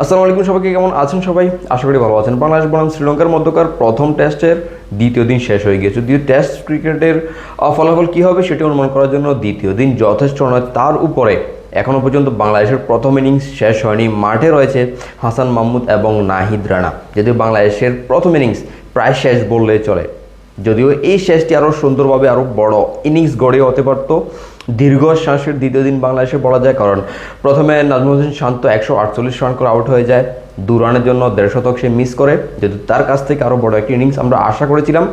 আসসালামু আলাইকুম, সবাইকে কেমন আছেন সবাই? আশা করি ভালো আছেন। বাংলাদেশ বনাম শ্রীলঙ্কার মধ্যকার প্রথম টেস্টের দ্বিতীয় দিন শেষ হয়ে গিয়েছে। যদিও টেস্ট ক্রিকেটের ফলাফল কী হবে সেটি অনুমান করার জন্য দ্বিতীয় দিন যথেষ্ট নয়। তার উপরে এখনও পর্যন্ত বাংলাদেশের প্রথম ইনিংস শেষ হয়নি। মাঠে রয়েছে হাসান মাহমুদ এবং নাহিদ রানা। যদিও বাংলাদেশের প্রথম ইনিংস প্রায় শেষ বললেই চলে। যদিও এই শেষটি আরও সুন্দরভাবে আরও বড় ইনিংস গড়ে হতে পারত দীর্ঘ শ্বাসের দ্বিতীয় দিন বাংলাদেশে বলা যায়, কারণ প্রথমে নাজমুল হোসেন শান্ত একশো আটচল্লিশ রান করে আউট হয়ে যায়। দু রানের জন্য দেড় শতক সে মিস করে। যেহেতু তার কাছ থেকে আরও বড় একটি ইনিংস আমরা আশা করেছিলাম।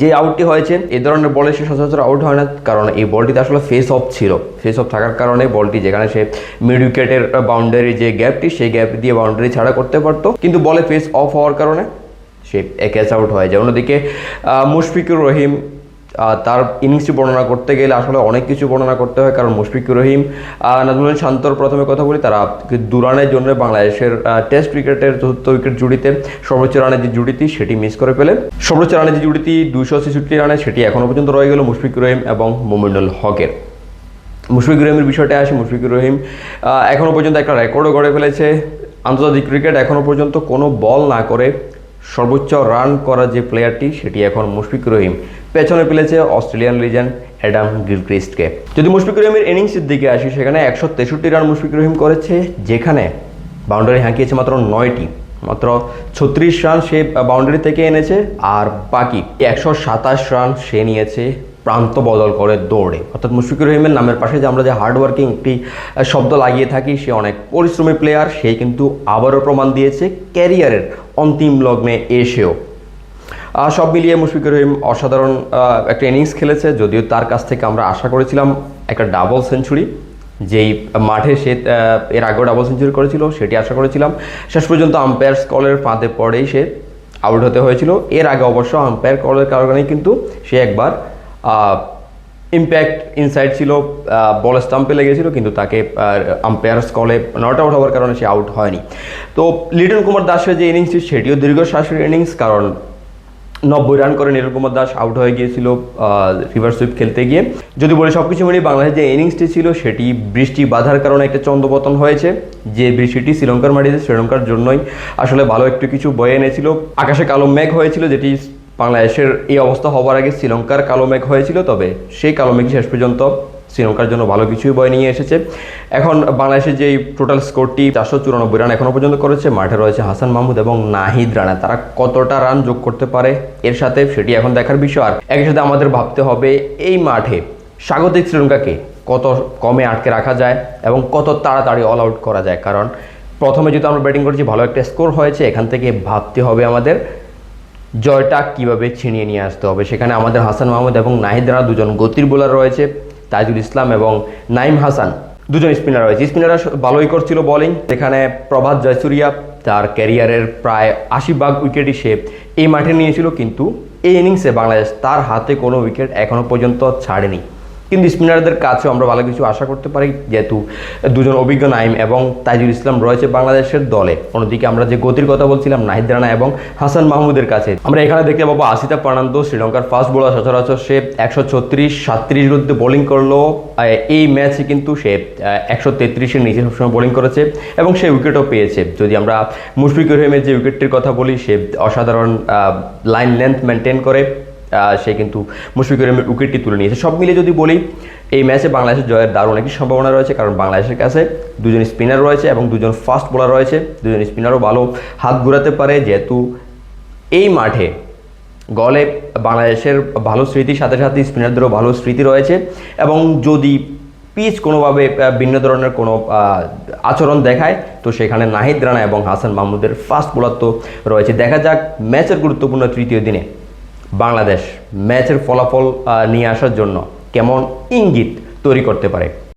যে আউটটি হয়েছে, এ ধরনের বলে সে সচরাচর আউট হয় না, কারণ এই বলটিতে আসলে ফেস অফ ছিল। ফেস অফ থাকার কারণে বলটি যেখানে সে মিড উইকেটের বাউন্ডারি যে গ্যাপটি সেই গ্যাপ দিয়ে বাউন্ডারি ছাড়া করতে পারতো। কিন্তু বলে ফেস অফ হওয়ার কারণে সে ক্যাচ আউট হয়ে যায়। অন্যদিকে মুশফিকুর রহিম তার ইনিংসটি বর্ণনা করতে গেলে আসলে অনেক কিছু বর্ণনা করতে হয়। কারণ মুশফিকুর রহিম নাজমুল শান্তর প্রথমে কথা বলি, তারা দু রানের জন্য বাংলাদেশের টেস্ট ক্রিকেটের চতুর্থ উইকেট জুড়িতে সর্বোচ্চ রানের যে জুড়িটি, সেটি মিস করে ফেলে। সর্বোচ্চ রানের যে জুড়িটি দুশো ছেষট্টি রানে সেটি এখনও পর্যন্ত রয়ে গেল মুশফিকুর রহিম এবং মোমিনুল হকের। মুশফিকুর রহিমের বিষয়টা আসে, মুশফিকুর রহিম এখনও পর্যন্ত একটা রেকর্ডও গড়ে ফেলেছে। আন্তর্জাতিক ক্রিকেট এখনও পর্যন্ত কোনো বল না করে সর্বোচ্চ রান করা যে প্লেয়ারটি সেটি এখন মুশফিক রহিম। পেছনে পেলেছে অস্ট্রেলিয়ান লিজেন্ড অ্যাডাম গিলক্রিস্টকে যদি মুশফিক রহিমের ইনিংসের দিকে আসি, সেখানে একশো তেষট্টি রান মুশফিক রহিম করেছে, যেখানে বাউন্ডারি হাঁকিয়েছে মাত্র নয়টি। মাত্র ছত্রিশ রান সে বাউন্ডারি থেকে এনেছে, আর বাকি একশো সাতাশ রান সে নিয়েছে প্রান্ত বদল করে দৌড়ে। অর্থাৎ মুশফিকুর রহিমের নামের পাশে যে আমরা যে হার্ডওয়ার্কিং একটি শব্দ লাগিয়ে থাকি, সে অনেক পরিশ্রমী প্লেয়ার সে কিন্তু আবারও প্রমাণ দিয়েছে ক্যারিয়ারের অন্তিম লগ্নে এসেও। সব মিলিয়ে মুশফিকুর রহিম অসাধারণ একটা ইনিংস খেলেছে, যদিও তার কাছ থেকে আমরা আশা করেছিলাম একটা ডাবল সেঞ্চুরি যেই মাঠে সে এর আগেও ডাবল সেঞ্চুরি করেছিল, সেটি আশা করেছিলাম। শেষ পর্যন্ত আম্পায়ার কলের ফাঁদে পড়েই সে আউট হতে হয়েছিল। এর আগে অবশ্য আম্পায়ার কলের কারণে কিন্তু সে একবার ইম্প্যাক্ট ইনসাইড ছিল বল স্টাম্পে লেগেছিল, কিন্তু তাকে আম্পায়ার্স কলে নট আউট হওয়ার কারণে সে আউট হয়নি। তো লিটন কুমার দাসের যে ইনিংসটি সেটিও দীর্ঘশ্বাসের ইনিংস কারণ নব্বই রান করে নীরব কুমার দাস আউট হয়ে গিয়েছিল রিভার সুইপ খেলতে গিয়ে। যদি বলি সব কিছু মিলিয়ে বাংলাদেশের যে ইনিংসটি ছিল, সেটি বৃষ্টি বাধার কারণে একটা চন্দ্রপতন হয়েছে। যে বৃষ্টিটি শ্রীলঙ্কার মাটিতে, শ্রীলঙ্কার জন্যই আসলে ভালো একটু কিছু বয়ে এনেছিল। আকাশে কালো মেঘ হয়েছিল, যেটি বাংলাদেশের এই অবস্থা হওয়ার আগে শ্রীলঙ্কার কালো মেঘ হয়েছিল, তবে সেই কালো মেঘ শেষ পর্যন্ত শ্রীলঙ্কার জন্য ভালো কিছুই বয়ে নিয়ে এসেছে। এখন বাংলাদেশের যে টোটাল স্কোরটি চারশো চুরানব্বই রান এখনও পর্যন্ত করেছে, মাঠে রয়েছে হাসান মাহমুদ এবং নাহিদ রানা। তারা কতটা রান যোগ করতে পারে এর সাথে সেটি এখন দেখার বিষয়। আর একই সাথে আমাদের ভাবতে হবে, এই মাঠে স্বাগতিক শ্রীলঙ্কাকে কত কমে আটকে রাখা যায় এবং কত তাড়াতাড়ি অল আউট করা যায়? কারণ প্রথমে যেহেতু আমরা ব্যাটিং করেছি, ভালো একটা স্কোর হয়েছে, এখান থেকে ভাবতে হবে আমাদের। জয়টা কীভাবে ছিনিয়ে নিয়ে আসতে হবে? সেখানে আমাদের হাসান মাহমুদ এবং নাহিদ রানা দুজন গতির বোলার রয়েছে তাজুল ইসলাম এবং নাইম হাসান দুজন স্পিনার রয়েছে। স্পিনাররা ভালোই করছিল বোলিং যেখানে প্রভাত জয়সুরিয়া, তার ক্যারিয়ারের প্রায় আশি ভাগ উইকেটই সে এই মাঠে নিয়েছিল, কিন্তু এই ইনিংসে বাংলাদেশ তার হাতে কোনো উইকেট এখনও পর্যন্ত ছাড়েনি। কিন্তু স্পিনারদের কাছেও আমরা ভালো কিছু আশা করতে পারি, যেহেতু দুজন অভিজ্ঞ নাইম এবং তাইজুল ইসলাম রয়েছে বাংলাদেশের দলে। অন্যদিকে আমরা যে গতির কথা বলছিলাম, নাহিদ রানা এবং হাসান মাহমুদের কাছে। আমরা এখানে দেখতে পাবো আসিতা পার্নান্দো, শ্রীলঙ্কার ফাস্ট বোলার সচরাচর সে একশো ছত্রিশ, সাতত্রিশ বিরুদ্ধে বোলিং করল এই ম্যাচে কিন্তু সে একশো তেত্রিশের নিচে সবসময় বোলিং করেছে এবং সে উইকেটও পেয়েছে। যদি আমরা মুশফিকুর রহিমের যে উইকেটটির কথা বলি, সে অসাধারণ লাইন লেন্থ মেনটেন করে। সে কিন্তু মুশফিকুর রহিমের উইকেটটি তুলে নিয়েছে। সব মিলিয়ে যদি বলি, এই ম্যাচে বাংলাদেশের জয়ের দারুণ একটি সম্ভাবনা রয়েছে, কারণ বাংলাদেশের কাছে দুজন স্পিনার রয়েছে এবং দুজন ফাস্ট বোলার রয়েছে। দুজন স্পিনারও ভালো হাত ঘুরাতে পারে, যেহেতু এই মাঠে গলে বাংলাদেশের ভালো স্মৃতির সাথে সাথে স্পিনারদেরও ভালো স্মৃতি রয়েছে। এবং যদি পিচ কোনোভাবে ভিন্ন ধরনের কোনো আচরণ দেখায়, তো সেখানে নাহিদ রানা এবং হাসান মাহমুদের ফাস্ট বোলার তো রয়েছে। দেখা যাক ম্যাচের গুরুত্বপূর্ণ তৃতীয় দিনে। বাংলাদেশ ম্যাচের ফলাফল নিয়ে আসার জন্য কেমন ইঙ্গিত তৈরি করতে পারে?